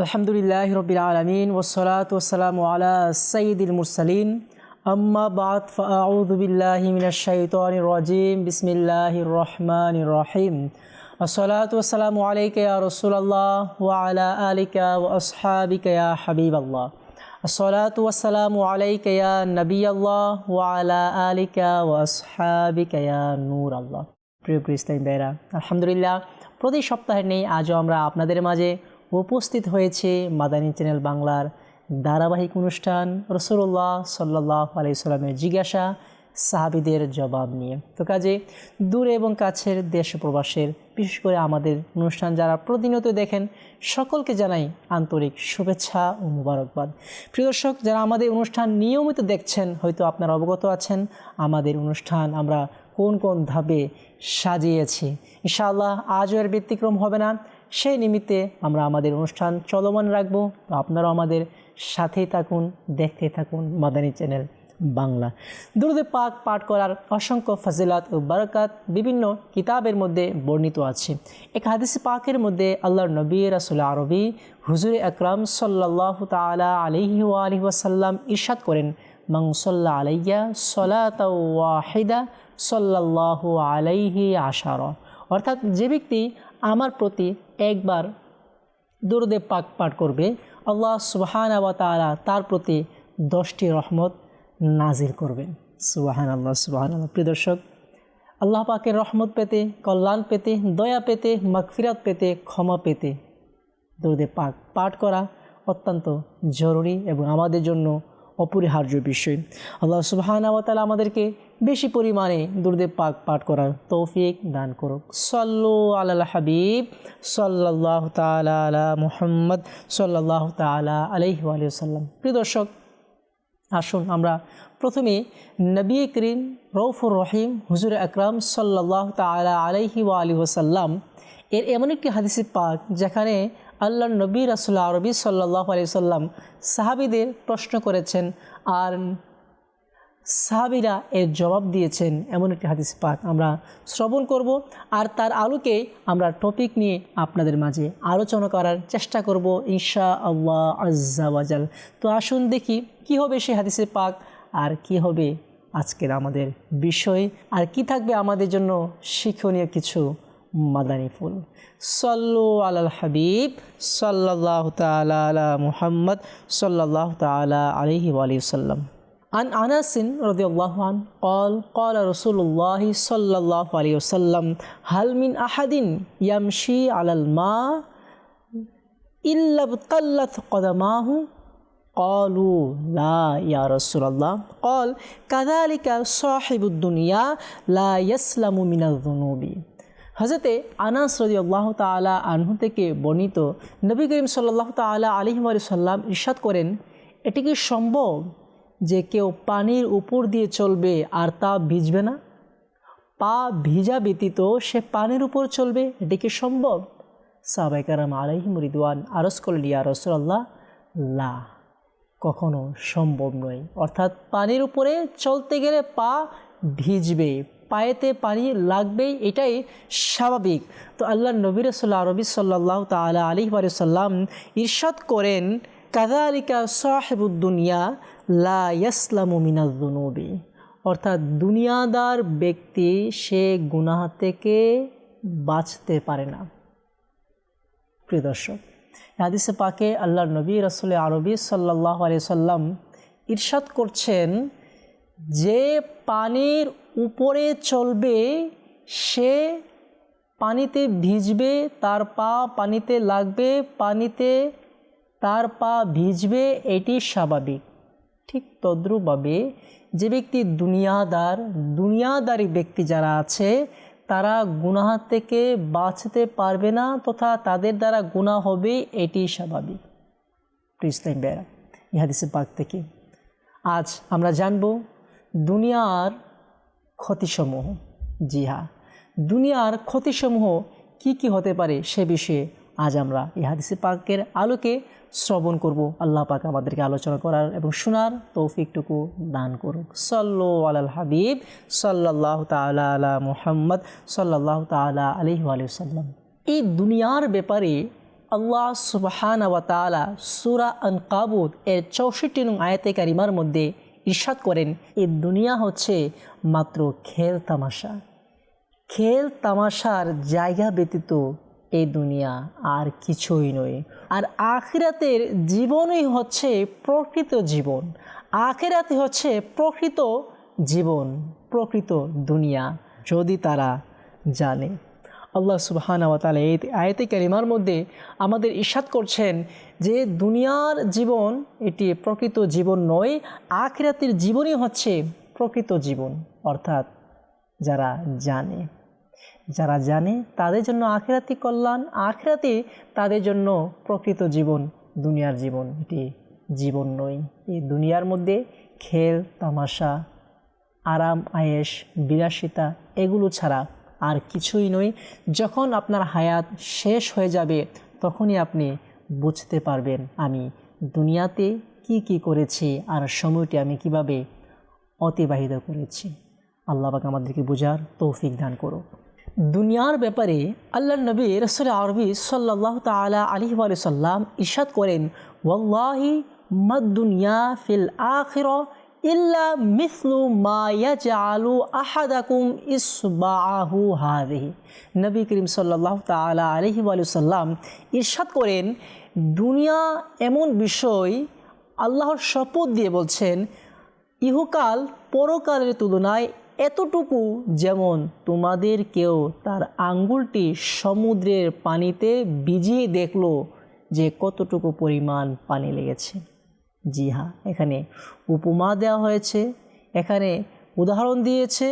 আলহামদুলিল্লাহ রবিল আলমিন ওসলাত ওসালাম আলা সঈদুল মুরসালিন। আম্মা বাদ ফাউদ বিল্লাহি মিনাশ শাইতানির রাজিম। বিসমিল্লাহির রহমানির রহিম। আসসালাতু ওয়াসসালামু আলাইকা ইয়া রাসূলুল্লাহ, ওয়া আলা আলিকা ওয়া আসহাবিকা ইয়া হাবিবাল্লাহ। আসসালাতু ওয়াসসালামু আলাইকা ইয়া নবিয়াল্লাহ, ওয়া আলা আলিকা ওয়া আসহাবিকা আল্লাহ প্রিয় প্রিয় ইসলাম আলহামদুলিল্লাহ, প্রতি সপ্তাহে নেই, আজও আমরা আপনাদের মাঝে উপস্থিত হয়েছে মাদানী চ্যানেল বাংলার ধারাবাহিক অনুষ্ঠান রসুল্লাহ সাল্লাহ আলাইসাল্লামের জিজ্ঞাসা সাহাবিদের জবাব নিয়ে। তো কাজে দূরে এবং কাছের দেশ প্রবাসের, বিশেষ করে আমাদের অনুষ্ঠান যারা প্রতিনিয়ত দেখেন, সকলকে জানাই আন্তরিক শুভেচ্ছা ও মুবারকবাদ। প্রিয় দর্শক, যারা আমাদের অনুষ্ঠান নিয়মিত দেখছেন, হয়তো আপনারা অবগত আছেন, আমাদের অনুষ্ঠান আমরা কোন কোন ধাপে সাজিয়েছি। ইনশাআল্লাহ আজও এর ব্যতিক্রম হবে না। সেই নিমিত্তে আমরা আমাদের অনুষ্ঠান চলমান রাখব। তো আপনারাও আমাদের সাথেই থাকুন দেখতে থাকুন মাদানী চ্যানেল বাংলা। দুরুদে পাক পাঠ করার অসংখ্য ফজিলাত ও বারাকাত বিভিন্ন কিতাবের মধ্যে বর্ণিত আছে। এক হাদিস পাকের মধ্যে আল্লাহর নবী রাসুল আরবি হুজুর আকরাম সাল্লাহ তালা আলহি আলহি ওয়াসাল্লাম ইরশাদ করেন মাং সাল্লাহ আলাইয়া সলাত ওয়াহিদা সাল্লাহ আলাইহি আশার। অর্থাৎ যে ব্যক্তি আমার প্রতি একবার দুরুদে পাক পাঠ করবে। আল্লাহ সুবাহান আবা তালা তার প্রতি দশটি রহমত নাজির করবেন। সুবাহান আল্লাহ সুবাহান আল্লাহ প্রিয় দর্শক, আল্লাহ পাকের রহমত পেতে, কল্যাণ পেতে, দয়া পেতে, মাগফিরাত পেতে, ক্ষমা পেতে দুরুদে পাক পাঠ করা অত্যন্ত জরুরি এবং আমাদের জন্য অপরিহার্য বিষয়। আল্লাহ সুবাহান তালা আমাদেরকে বেশি পরিমাণে দুর্দে পাক পাঠ করার তৌফিক দান করুক। সল্লু আল্লাহ হাবিব সাল্লাহ তালা আলা মুহাম্মদ সাল্লাহ তালা আলহি আলিয়াল্লাম প্রিয় দর্শক, আসুন আমরা প্রথমে নবী করিম রৌফুর রহিম হুজুর আকরাম সাল্লাহ তালা আলহি আলী ওসাল্লাম এর এমন একটি হাদিসি পাক যেখানে আল্লাহ নবী রাসুল্লাহ আরবি সাল্লাহ আলি সাল্লাম সাহাবিদের প্রশ্ন করেছেন আর সাহাবিরা এর জবাব দিয়েছেন। এমন একটি হাদিস পাক আমরা শ্রবণ করব আর তার আলোকে আমরা টপিক নিয়ে আপনাদের মাঝে আলোচনা করার চেষ্টা করব ঈশা আল্লাহ আজাল তো আসুন দেখি কি হবে সেই হাদিসে পাক আর কি হবে আজকের আমাদের বিষয় আর কি থাকবে আমাদের জন্য শিক্ষণীয় কিছু মাদানী ফুল সল্লু আলাল হাবিব সাল্লাহ তালা আলা মুহাম্মদ সাল্লাহ তালা আলহি আলিয়াল্লাম عن أنس رضي الله عنه قال قال رسول الله صلى الله عليه وسلم هل من أحد يمشي على الماء إلا ابتلت قدماه قالوا لا يا رسول الله قال كذلك صاحب الدنيا لا يسلم من الذنوب হজরতে আনাস রদি আল্লাহ তালা আনহু থেকে বর্ণিত নবী করিম সাল্লাহ তালা আলিহিম সাল্লাম ইরশাদ করেন, এটি কি সম্ভব যে কেউ পানির উপর দিয়ে চলবে আর তা ভিজবে না? পা ভিজা ব্যতীত সে পানির উপর চলবে? এটি কি সম্ভব? সাবাইকারাম আলাইহিম রিদওয়ান আরস করল ইয়া রসুল্লাহ লা, কখনো সম্ভব নয়। অর্থাৎ পানির উপরে চলতে গেলে পা ভিজবে। পায়েতে পানি লাগবেই, এটাই স্বাভাবিক। তো আল্লাহ নবী রসল্লা আরবি সাল্লাহ তালা আলী সাল্লাম ঈর্ষাদ করেন কাদালিকা সাহেবুদ্দুনিয়া লা ইয়াসলামু অর্থাৎ দুনিয়াদার ব্যক্তি সে গুনাহ থেকে বাঁচতে পারে না। প্রিয় দর্শক হাদিসে পাকে আল্লাহ নবী রসুল আরবি সাল্লাহ আলি সাল্লাম ঈর্ষাদ করছেন যে পানির উপরে চলবে, সে পানিতে ভিজবে, তার পা পানিতে লাগবে, পানিতে তার পা ভিজবে, এটি স্বাভাবিক। ঠিক তদ্রুপভাবে যে ব্যক্তি দুনিয়াদার, দুনিয়াদারি ব্যক্তি যারা আছে, তারা গুনাহ থেকে বাঁচতে পারবে না তথা তাদের দ্বারা গুণা হবে, এটি স্বাভাবিক। ইসলাম বেড়া ইহাদিসে পাক থেকে আজ আমরা জানব দুনিয়ার ক্ষতিসমূহ। জি হ্যাঁ দুনিয়ার ক্ষতিসমূহ কি কি হতে পারে সে বিষয়ে আজ আমরা এই হাদিসে পাকের আলোকে শ্রবণ করব। আল্লাহ পাক আমাদেরকে আলোচনা করার এবং শোনার তৌফিকটুকু দান করুক। সল্লু আলাল হাবিব সাল্লাহ তালা আলা মুহাম্মদ সাল্লাহ তালা আলহি আলিয়াল্লাম এই দুনিয়ার ব্যাপারে আল্লাহ সুবাহান সুরা আন কাবুদ এর চৌষট্টি নং আয়াতে কারিমার মধ্যে ইরশাদ করেন এই দুনিয়া হচ্ছে মাত্র খেল তামাশা। খেল তামাশার জায়গা ব্যতীত এ দুনিয়া আর কিছুই নয়। আর আখিরাতের জীবনই হচ্ছে প্রকৃত জীবন। আখেরাতে হচ্ছে প্রকৃত জীবন, প্রকৃত দুনিয়া, যদি তারা জানে। আল্লাহ সুবহান তালা এই আয়তে কারিমার মধ্যে আমাদের ইস্বাদ করছেন যে দুনিয়ার জীবন এটি প্রকৃত জীবন নয়, আখিরাতের জীবনই হচ্ছে প্রকৃত জীবন। অর্থাৎ যারা জানে যারা জানে তাদের জন্য আখেরাতি কল্যাণ, আখেরাতি তাদের জন্য প্রকৃত জীবন, দুনিয়ার জীবন। এটি জীবন নয়। এই দুনিয়ার মধ্যে খেল, তামাশা, আরাম আয়েস বিলাসিতা, এগুলো ছাড়া আর কিছুই নয়। যখন আপনার হায়াত শেষ হয়ে যাবে, তখনই আপনি বুঝতে পারবেন আমি দুনিয়াতে কি কি করেছি আর সময়টি আমি কীভাবে অতিবাহিত করেছি। আল্লাহ পাক আমাদেরকে বোঝার তৌফিক দান করো দুনিয়ার ব্যাপারে আল্লাহ নবী রসুল আরবি সাল্লাহ তালা আলি সাল্লাম ইশাদ করেন, ওয়াল্লাহি মদ দুনিয়া ফিল আখির ইল্লা মিসলু মা ইয়াজআলু আহাদাকুম ইসবাহু হাদিহি নবী করিম সাল্লাহ তালা আলহি সাল্লাম ইরশাদ করেন, দুনিয়া এমন বিষয় আল্লাহর শপথ দিয়ে বলছেন, ইহুকাল পরকালের তুলনায় এতটুকু যেমন তোমাদের কেউ তার আঙ্গুলটি সমুদ্রের পানিতে ভিজিয়ে দেখল যে কতটুকু পরিমাণ পানি লেগেছে। জি হ্যাঁ এখানে উপমা দেওয়া হয়েছে, এখানে উদাহরণ দিয়েছে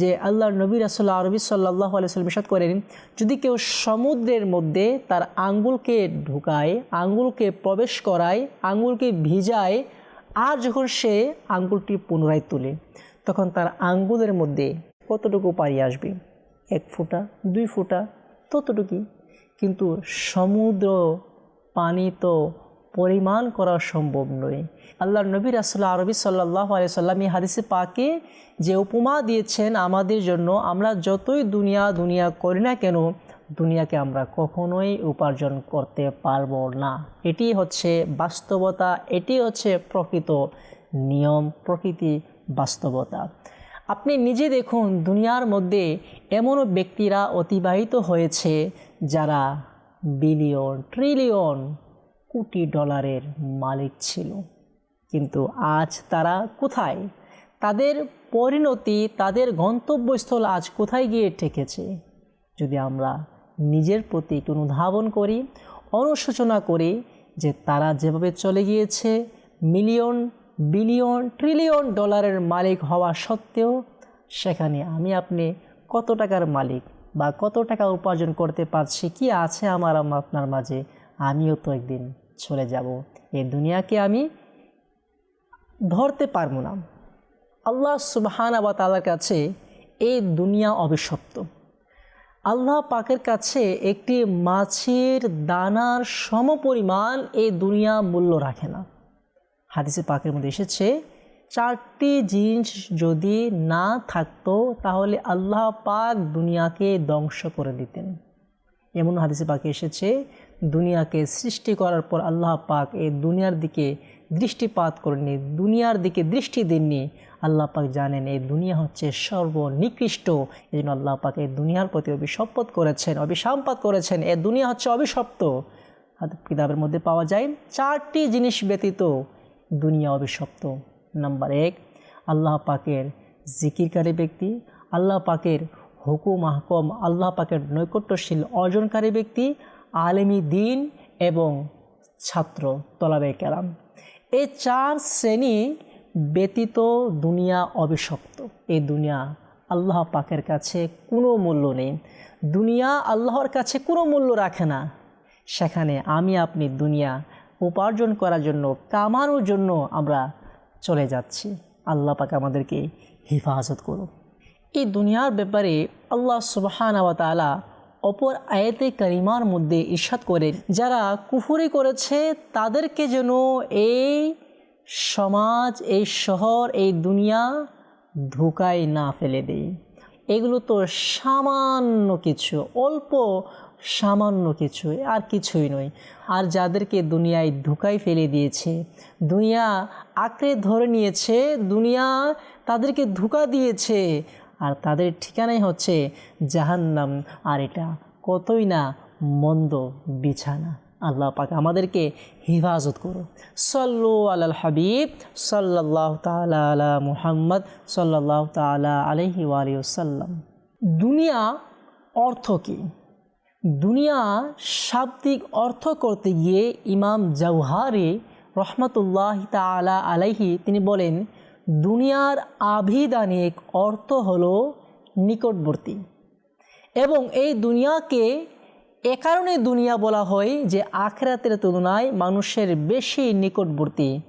যে আল্লাহ নবী রাসুল্লাহ আরবি সাল্লাহ আলাইসাল্লাম ইসাদ করেন, যদি কেউ সমুদ্রের মধ্যে তার আঙ্গুলকে ঢুকায়, আঙ্গুলকে প্রবেশ করায়, আঙ্গুলকে ভিজায়, আর যখন সে আঙ্গুলটি পুনরায় তোলে, তখন তার আঙ্গুলের মধ্যে কতটুকু পানি আসবে? এক ফুটা, দুই ফুটা, ততটুকুই। কিন্তু সমুদ্র পানি তো পরিমাণ করা সম্ভব নয়। আল্লাহ নবী রাসুল্লাহ আরবি সাল্লাহ আলিয়াল্লাম এই হাদিসে পাকে যে উপমা দিয়েছেন আমাদের জন্য, আমরা যতই দুনিয়া দুনিয়া করি না কেন, দুনিয়াকে আমরা কখনোই উপার্জন করতে পারব না। এটি হচ্ছে বাস্তবতা, এটি হচ্ছে প্রকৃত নিয়ম, প্রকৃতি বাস্তবতা। আপনি নিজে দেখুন, দুনিয়ার মধ্যে এমনও ব্যক্তিরা অতিবাহিত হয়েছে যারা বিলিয়ন, ট্রিলিয়ন কোটি ডলারের মালিক ছিল। কিন্তু আজ তারা কোথায়? তাদের পরিণতি, তাদের গন্তব্যস্থল আজ কোথায় গিয়ে ঠেকেছে? যদি আমরা নিজের প্রতি একটু অনুধাবন করি, অনুশোচনা করি যে তারা যেভাবে চলে গিয়েছে, মিলিয়ন, বিলিয়ন, ট্রিলিয়ন ডলারের মালিক হওয়া সত্ত্বেও, সেখানে আমি আপনি কত টাকার মালিক বা কত টাকা উপার্জন করতে পারছি কি আছে আমার, আপনার মাঝে? আমিও তো একদিন চলে যাব। এ দুনিয়াকে আমি ধরতে পারব না। আল্লাহ সুবাহানা বা তালার কাছে এই দুনিয়া অভিশপ্ত। আল্লাহ পাকের কাছে একটি মাছের দানার সমপরিমাণ এই দুনিয়া মূল্য রাখে না। হাদিসে পাকের মধ্যে এসেছে, চারটি জিনিস যদি না থাকতো তাহলে আল্লাহ পাক দুনিয়াকে ধ্বংস করে দিতেন। এমন হাদিসে পাকে এসেছে দুনিয়াকে সৃষ্টি করার পর আল্লাহ পাক এই দুনিয়ার দিকে দৃষ্টিপাত করেননি, দুনিয়ার দিকে দৃষ্টি দেননি। আল্লাহ পাক জানেন এই দুনিয়া হচ্ছে সর্বনিকৃষ্ট। এই জন্য আল্লাহ পাক এই দুনিয়ার প্রতি অভিশপথ করেছেন, অভিসম্পাত করেছেন। এ দুনিয়া হচ্ছে অভিশপ্ত। কিতাবের মধ্যে পাওয়া যায় চারটি জিনিস ব্যতীত দুনিয়া অভিশপ্ত। নাম্বার এক, আল্লাহ পাকের জিকিরকারী ব্যক্তি, আল্লাহ পাকের হুকুম আহকম আল্লাহ পাকের নৈকট্যশীল অর্জনকারী ব্যক্তি আলেমী দিন এবং ছাত্র তলাবে কেরাম। এই চার শ্রেণি ব্যতীত দুনিয়া অভিশপ্ত। এই দুনিয়া আল্লাহ পাকের কাছে কোনো মূল্য নেই। দুনিয়া আল্লাহর কাছে কোনো মূল্য রাখে না। সেখানে আমি আপনি দুনিয়া উপার্জন করার জন্য, কামানোর জন্য আমরা চলে যাচ্ছি। আল্লাহ পাক আমাদেরকে হেফাজত করুন এই দুনিয়ার ব্যাপারে আল্লাহ সুবাহান তালা অপর আয়েতে করিমার মধ্যে ইস্বাদ করে যারা কুফুরি করেছে, তাদেরকে যেন এই সমাজ, এই শহর, এই দুনিয়া ধোকায় না ফেলে দেয়। এগুলো তো সামান্য কিছু, অল্প সামান্য কিছু, আর কিছুই নয়। আর যাদেরকে দুনিয়ায় ধোকায় ফেলে দিয়েছে, দুনিয়া আঁকড়ে ধরে নিয়েছে, দুনিয়া তাদেরকে ধোকা দিয়েছে আর তাদের ঠিকানাই হচ্ছে জাহান্নাম। আর এটা কতই না মন্দ বিছানা। আল্লাহ পাক আমাদেরকে হিফাজত করো। সল্লু আলাল হাবিব সাল্লাহ তালা আলা মুহাম্মদ সাল্লাহ তালা আলহি ওয়ালিউসাল্লাম দুনিয়া অর্থ কী? দুনিয়া শাব্দিক অর্থ করতে গিয়ে ইমাম জওহারি রহমতুল্লাহ তালা আলাইহি তিনি বলেন দুনিয়ার আভিধানিক অর্থ হল নিকটবর্তী। এবং এই দুনিয়াকে এ কারণে দুনিয়া বলা হয় যে আখরাতের তুলনায় মানুষের বেশি নিকটবর্তী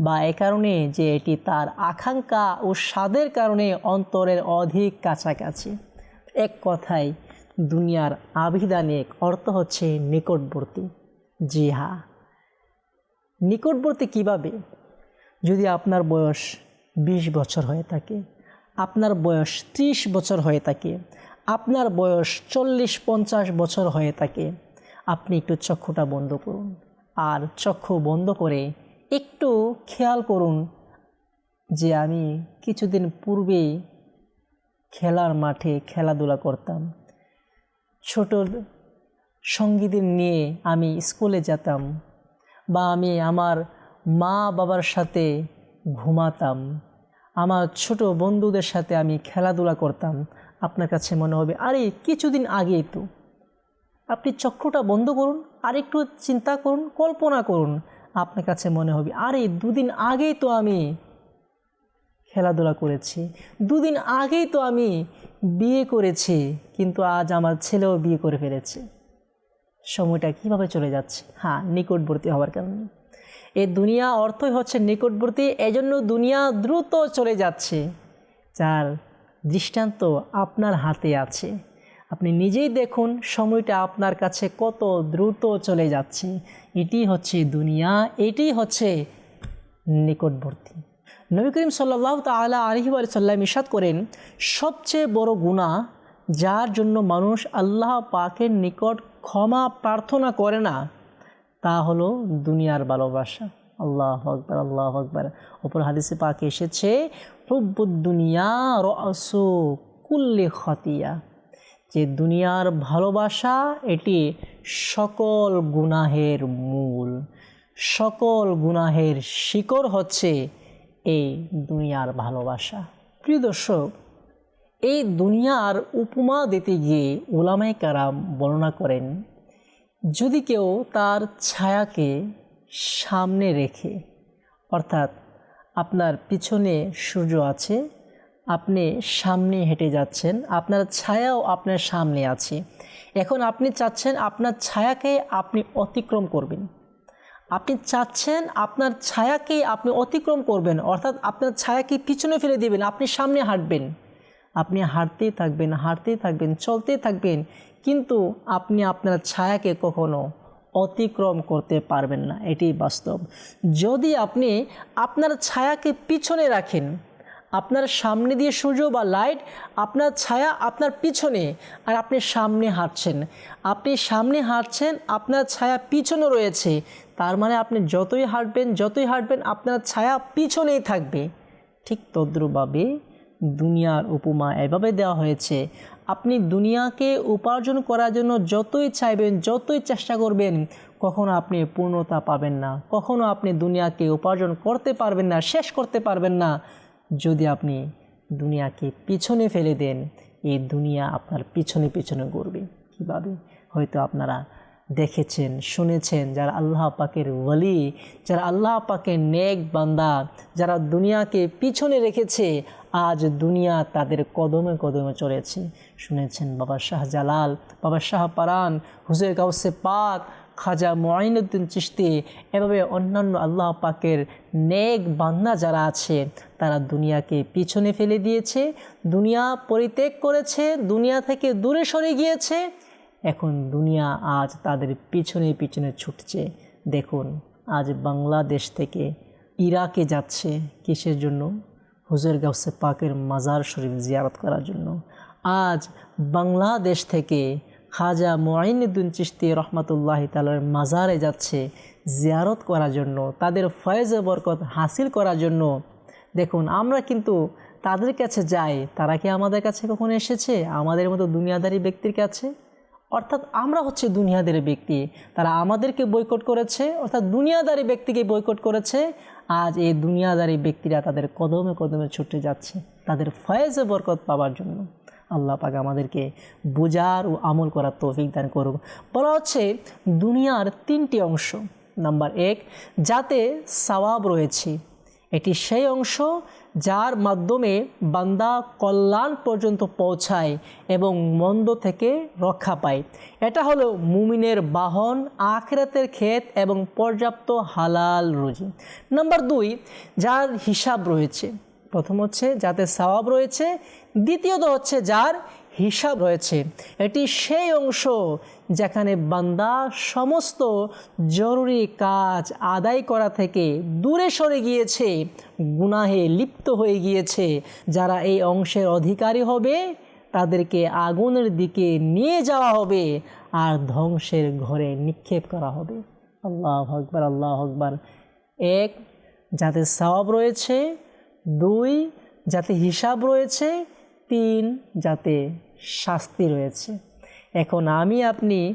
বা এ কারণে যে এটি তার আকাঙ্ক্ষা ও স্বাদের কারণে অন্তরের অধিক কাছাকাছি। এক কথায়, দুনিয়ার আভিধানিক অর্থ হচ্ছে নিকটবর্তী। জি হ্যাঁ। নিকটবর্তী কীভাবে? যদি আপনার বয়স ২০ বছর হয়ে থাকে, আপনার বয়স ৩০ বছর হয়ে থাকে, আপনার বয়স চল্লিশ পঞ্চাশ বছর হয়ে থাকে, আপনি একটু চক্ষুটা বন্ধ করুন। আর চক্ষু বন্ধ করে একটু খেয়াল করুন যে আমি কিছুদিন পূর্বে খেলার মাঠে খেলাধুলা করতাম। ছোট সঙ্গীদের নিয়ে আমি স্কুলে যেতাম বা আমি আমার মা বাবার সাথে ঘুমাতাম। আমার ছোট বন্ধুদের সাথে আমি খেলাধুলা করতাম। আপনার কাছে মনে হবে, আরে, কিছুদিন আগেই তো। আপনি চক্রটা বন্ধ করুন আর একটু চিন্তা করুন, কল্পনা করুন। আপনার কাছে মনে হবে, আরে, দুদিন আগেই তো আমি খেলাধুলা করেছি। দুদিন আগেই তো আমি বিয়ে করেছি, কিন্তু আজ আমার ছেলেও বিয়ে করে ফেলেছে। সময়টা কীভাবে চলে যাচ্ছে? হ্যাঁ নিকটবর্তী হওয়ার কারণে। এই দুনিয়া অর্থই হচ্ছে নিকটবর্তী, এজন্য দুনিয়া দ্রুত চলে যাচ্ছে। যার দৃষ্টান্ত আপনার হাতে আছে। আপনি নিজেই দেখুন সময়টা আপনার কাছে কত দ্রুত চলে যাচ্ছে। এটি হচ্ছে দুনিয়া, এটি হচ্ছে নিকটবর্তী। নবী করিম সাল্লাহ তালা আলহি সাল্লাম ইসাদ করেন, সবচেয়ে বড় গুণা যার জন্য মানুষ আল্লাহ পাকের নিকট ক্ষমা প্রার্থনা করে না তা হলো দুনিয়ার ভালোবাসা। আল্লাহ আকবর আল্লাহ আকবর। ওপর হাদিসে পাকে এসেছে দুনিয়া খতিয়া। যে দুনিয়ার ভালোবাসা, এটি সকল গুনাহের মূল। সকল গুনাহের শিকড় হচ্ছে এই দুনিয়ার ভালোবাসা। প্রিয় দর্শক, এই দুনিয়ার উপমা দিতে গিয়ে ওলামাই কারাম বর্ণনা করেন যদি কেউ তার ছায়াকে সামনে রেখে, অর্থাৎ আপনার পিছনে সূর্য আছে, আপনি সামনে হেঁটে যাচ্ছেন, আপনার ছায়াও আপনার সামনে আছে, এখন আপনি চাচ্ছেন আপনার ছায়াকে আপনি অতিক্রম করবেন। আপনি চাচ্ছেন আপনার ছায়াকে আপনি অতিক্রম করবেন, অর্থাৎ আপনার ছায়াকে পিছনে ফেলে দিবেন, আপনি সামনে হাঁটবেন। আপনি হাঁটতেই থাকবেন হাঁটতেই থাকবেন, চলতেই থাকবেন কিন্তু আপনি আপনার ছায়াকে কখনো অতিক্রম করতে পারবেন না এটি বাস্তব। যদি আপনি আপনার ছায়াকে পিছনে রাখেন, আপনার সামনে দিয়ে সূর্য বা লাইট, আপনার ছায়া আপনার পিছনে আর আপনি সামনে হাঁটছেন, আপনি সামনে হাঁটছেন, আপনার ছায়া পিছনে রয়েছে, তার মানে আপনি যতই হাঁটবেন যতই হাঁটবেন, আপনার ছায়া পিছনেই থাকবে। ঠিক তদ্রুপভাবে দুনিয়ার উপমা এভাবে দেওয়া হয়েছে আপনি দুনিয়াকে উপার্জন করার জন্য যতই চাইবেন, যতই চেষ্টা করবেন, কখনো আপনি পূর্ণতা পাবেন না। কখনো আপনি দুনিয়াকে উপার্জন করতে পারবেন না, শেষ করতে পারবেন না। যদি আপনি দুনিয়াকে পিছনে ফেলে দেন, এই দুনিয়া আপনার পিছনে পিছনে ঘুরবে। কীভাবে? হয়তো আপনারা দেখেছেন, শুনেছেন যারা আল্লাহ পাকের ওয়ালি, যারা আল্লাহ পাকের নেক বান্দা, যারা দুনিয়াকে পিছনে রেখেছে, আজ দুনিয়া তাদের কদমে কদমে চলেছে। শুনেছেন বাবা শাহজালাল বাবা শাহ পারান, হুজুর গাউসে পাক, খাজা মঈনুদ্দিন চিস্তি এভাবে অন্যান্য আল্লাহ পাকের নেক বান্দা যারা আছে, তারা দুনিয়াকে পিছনে ফেলে দিয়েছে, দুনিয়া পরিত্যাগ করেছে, দুনিয়া থেকে দূরে সরে গিয়েছে। এখন দুনিয়া আজ তাদের পিছনে পিছনে ছুটছে। দেখুন, আজ বাংলাদেশ থেকে ইরাকে যাচ্ছে কিসের জন্য? হুজুর গাউসে পাকের মাজার শরীফ জিয়ারত করার জন্য। আজ বাংলাদেশ থেকে খাজা মঈনুদ্দিন চিস্তি রহমতুল্লাহ তালার মাজারে যাচ্ছে জিয়ারত করার জন্য, তাদের ফয়েজ বরকত হাসিল করার জন্য। দেখুন, আমরা কিন্তু তাদের কাছে যাই, তারা কি আমাদের কাছে কখনো এসেছে? আমাদের মতো দুনিয়াদারি ব্যক্তির কাছে? অর্থাৎ আমরা হচ্ছে দুনিয়াদারি ব্যক্তি। তারা আমাদেরকে বয়কট করেছে, অর্থাৎ দুনিয়াদারি ব্যক্তিকে বয়কট করেছে। আজ এই দুনিয়াদারি ব্যক্তিরা তাদের কদমে কদমে ছুটে যাচ্ছে, তাদের ফয়েজ বরকত পাওয়ার জন্য। আল্লাহ পাক আমাদেরকে বোঝার ও আমল করার তৌফিক দান করুক। বলা হচ্ছে দুনিয়ার তিনটি অংশ। নাম্বার এক, যাতে সওয়াব রয়েছে এটি সেই অংশ যার মাধ্যমে বান্দা কল্যাণ পর্যন্ত পৌঁছায় এবং মন্দ থেকে রক্ষা পায়। এটা হলো মুমিনের বাহন, আখরাতের ক্ষেত এবং পর্যাপ্ত হালাল রুজি। নাম্বার দুই, যার হিসাব রয়েছে। প্রথম হচ্ছে যাতে সওয়াব রয়েছে। দ্বিতীয়ত হচ্ছে যার হিসাব রয়েছে। এটি সেই অংশ যেখানে বান্দা সমস্ত জরুরি কাজ আদায় করা থেকে দূরে সরে গিয়েছে, গুনাহে লিপ্ত হয়ে গিয়েছে। যারা এই অংশের অধিকারী হবে, তাদেরকে আগুনের দিকে নিয়ে যাওয়া হবে আর ধ্বংসের ঘরে নিক্ষেপ করা হবে। আল্লাহ আকবার আল্লাহ আকবার। এক, যাতে সওয়াব রয়েছে। দুই, যাতে হিসাব রয়েছে। তিন, যাতে শাস্তি রয়েছে। এখন আমি আপনি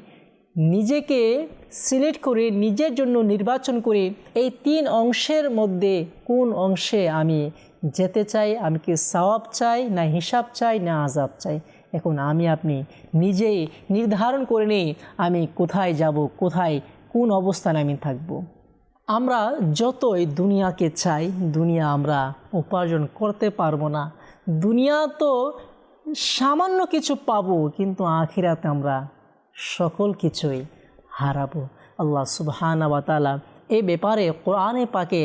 নিজেকে সিলেক্ট করে নিজের জন্য নির্বাচন করে এই তিন অংশের মধ্যে কোন অংশে আমি যেতে চাই? আমি কি সওয়াব চাই না হিসাব চাই না আজাব চাই? এখন আমি আপনি নিজেই নির্ধারণ করে নিই আমি কোথায় যাব, কোথায় কোন অবস্থানে আমি থাকব। আমরা যতই দুনিয়াকে চাই, দুনিয়া আমরা উপার্জন করতে পারব না। দুনিয়া তো সামান্য কিছু পাবো, কিন্তু আখিরাতে আমরা সকল কিছুই হারাবো। আল্লাহ সুবহানা ওয়াতালা এই ব্যাপারে কোরআনে পাকে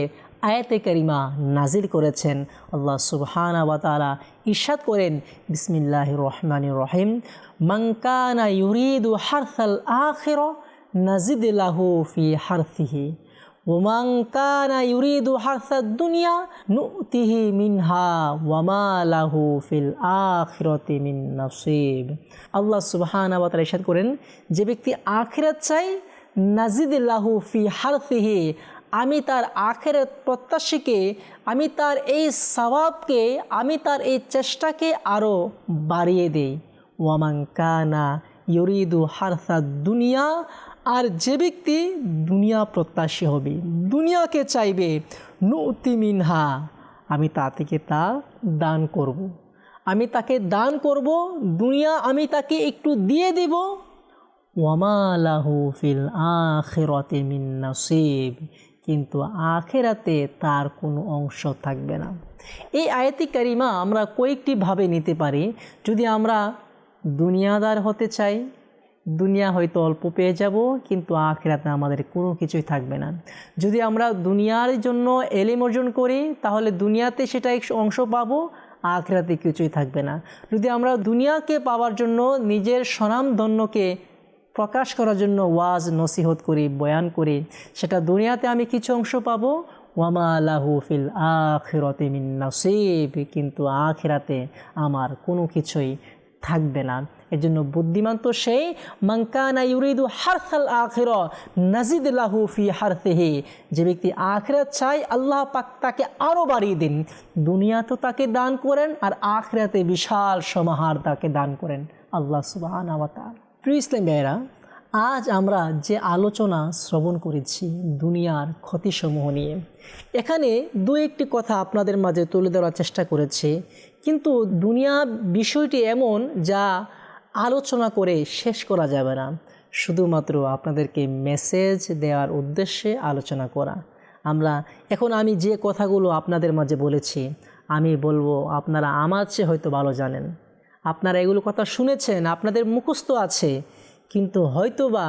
আয়াতে করিমা নাজিল করেছেন। আল্লাহ সুবহানা ওয়াতালা ইরশাদ করেন বিসমিল্লাহ রহমান রহিম মঙ্কানা ইউরিদু হারসাল আখির নাজিদ লাহু ফি হারসিহি। দুনিয়া নুতিহি মিনহা ফিল মিন করেন, যে ব্যক্তি আখিরাত চাই নাজিদুল্লাহু ফি হারসিহি, আমি তার আখেরাত প্রত্যাশীকে, আমি তার এই সওয়াবকে, আমি তার এই চেষ্টাকে আরও বাড়িয়ে দেই। ওয়ামান কানা ইউরিদু হারসা দুনিয়া, আর যে ব্যক্তি দুনিয়া প্রত্যাশী হবে, দুনিয়াকে চাইবে, নুতি মিনহা, আমি তা থেকে তা দান করব। আমি তাকে দান করব, দুনিয়া আমি তাকে একটু দিয়ে দেব। ওয়ামালাহু ফিল আখেরাতে মিন নাসিব, কিন্তু আখেরাতে তার কোনো অংশ থাকবে না। এই আয়াতি কারিমা আমরা কয়েকটি ভাবে নিতে পারি। যদি আমরা দুনিয়াদার হতে চাই, দুনিয়া হয়তো অল্প পেয়ে যাব, কিন্তু আখেরাতে আমাদের কোনো কিছুই থাকবে না। যদি আমরা দুনিয়ার জন্য এলিম অর্জন করি, তাহলে দুনিয়াতে সেটা অংশ পাবো, আখেরাতে কিছুই থাকবে না। যদি আমরা দুনিয়াকে পাওয়ার জন্য নিজের স্বনামধন্যকে প্রকাশ করার জন্য ওয়াজ, নসিহত করি, বয়ান করি, সেটা দুনিয়াতে আমি কিছু অংশ পাবো। ওয়ামা আলাহু ফিল আখিরতে মিন নসিব, কিন্তু আখিরাতে আমার কোনো কিছুই থাকবে না। এজন্য বুদ্ধিমান তো সেই মাঙ্কানা ইউরিদু হারসাল আখির, নাজিদ লাহু ফি হারতেহি যে ব্যক্তি আখরাত চাই আল্লাহ পাক তাকে আরও বাড়িয়ে দিন। দুনিয়া তো তাকে দান করেন আর আখরাতে বিশাল সমাহার তাকে দান করেন আল্লাহ সুবাহ প্রিয় ইসলাম ভাইয়েরা, আজ আমরা যে আলোচনা শ্রবণ করেছি দুনিয়ার ক্ষতিসমূহ নিয়ে, এখানে দু একটি কথা আপনাদের মাঝে তুলে ধরার চেষ্টা করেছি। কিন্তু দুনিয়া বিষয়টি এমন যা আলোচনা করে শেষ করা যাবে না। শুধুমাত্র আপনাদেরকে মেসেজ দেওয়ার উদ্দেশ্যে আলোচনা করা। আমরা এখন আমি যে কথাগুলো আপনাদের মাঝে বলেছি, আমি বলব আপনারা আমার চেয়ে হয়তো ভালো জানেন। আপনারা এগুলো কথা শুনেছেন, আপনাদের মুখস্থ আছে, কিন্তু হয়তোবা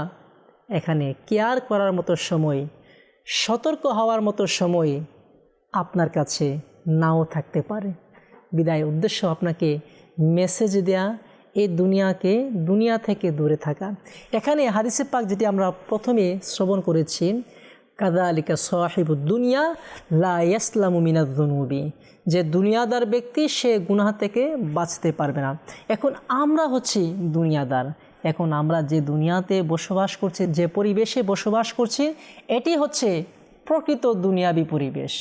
এখানে কেয়ার করার মতো সময়, সতর্ক হওয়ার মতো সময় আপনার কাছে নাও থাকতে পারে। বিদায় উদ্দেশ্য আপনাকে মেসেজ দেয়া, এই দুনিয়াকে, দুনিয়া থেকে দূরে থাকা। এখানে হাদিসে পাক যেটি আমরা প্রথমে শ্রবণ করেছি কাদা আলিকা সাহিব দুনিয়া, লা ইয়াসলামু যে দুনিয়াদার ব্যক্তি, সে গুনাহ থেকে বাঁচতে পারবে না। এখন আমরা হচ্ছি দুনিয়াদার। এখন আমরা যে দুনিয়াতে বসবাস করছি, যে পরিবেশে বসবাস করছি, এটি হচ্ছে প্রকৃত দুনিয়াবি পরিবেশ।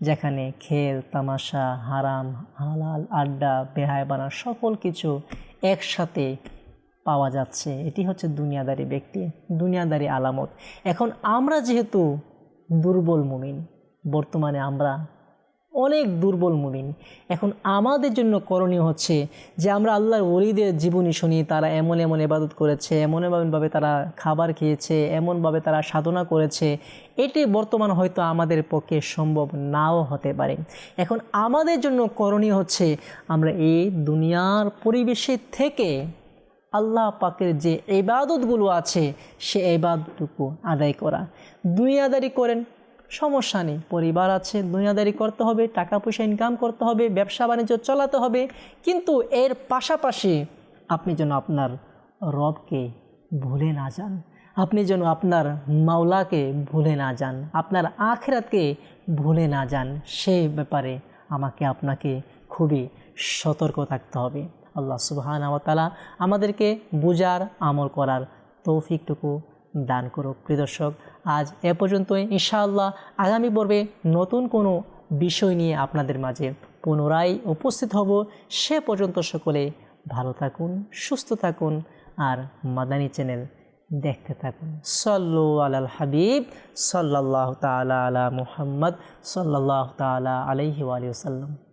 যেখানে খেল, তামাশা, হারাম, হালাল, আড্ডা বেহায়বানা সকল কিছু একসাথে পাওয়া যাচ্ছে। এটি হচ্ছে দুনিয়াদারি ব্যক্তি, দুনিয়াদারি আলামত। এখন আমরা যেহেতু দুর্বল মুমিন, বর্তমানে আমরা অনেক দুর্বল মুমিন। এখন আমাদের জন্য করণীয় হচ্ছে যে আমরা আল্লাহর ওলিদের জীবনী শুনি, তারা এমন এমন এবাদত করেছে, এমন এমনভাবে তারা খাবার খেয়েছে এমনভাবে তারা সাধনা করেছে। এটি বর্তমান হয়তো আমাদের পক্ষে সম্ভব নাও হতে পারে। এখন আমাদের জন্য করণীয় হচ্ছে আমরা এই দুনিয়ার পরিবেশে থেকে আল্লাহ পাকের যে এবাদতগুলো আছে, সে এবাদটুকু আদায় করা। দুনিয়াদারি করেন সমস্যা নেই। পরিবার আছে, দুনিয়াদারি করতে হবে টাকা পয়সা ইনকাম করতে হবে, ব্যবসা বাণিজ্য চালাতে হবে। কিন্তু এর পাশাপাশি আপনি যেন আপনার রবকে ভুলে না যান। আপনি যেন আপনার মাওলাকে ভুলে না যান। আপনার আখেরাতকে ভুলে না যান। সেই ব্যাপারে আমাকে, আপনাকে খুবই সতর্ক থাকতে হবে। আল্লাহ সুবহান তালা আমাদেরকে বুজার আমল করার তৌফিকটুকু দান করুক। প্রিয় দর্শক, আজ এ পর্যন্তই। ইনশাআল্লাহ আগামী পর্বে নতুন কোনো বিষয় নিয়ে আপনাদের মাঝে পুনরায় উপস্থিত হব। সে পর্যন্ত সকলে ভালো থাকুন, সুস্থ থাকুন আর মাদানী চ্যানেল দেখতে থাকুন। সল্লু আলাল হাবিব সাল্লাহ তালা আলা মুহাম্মদ সাল্লাহ তালা আলাইহি আলিয়া সাল্লাম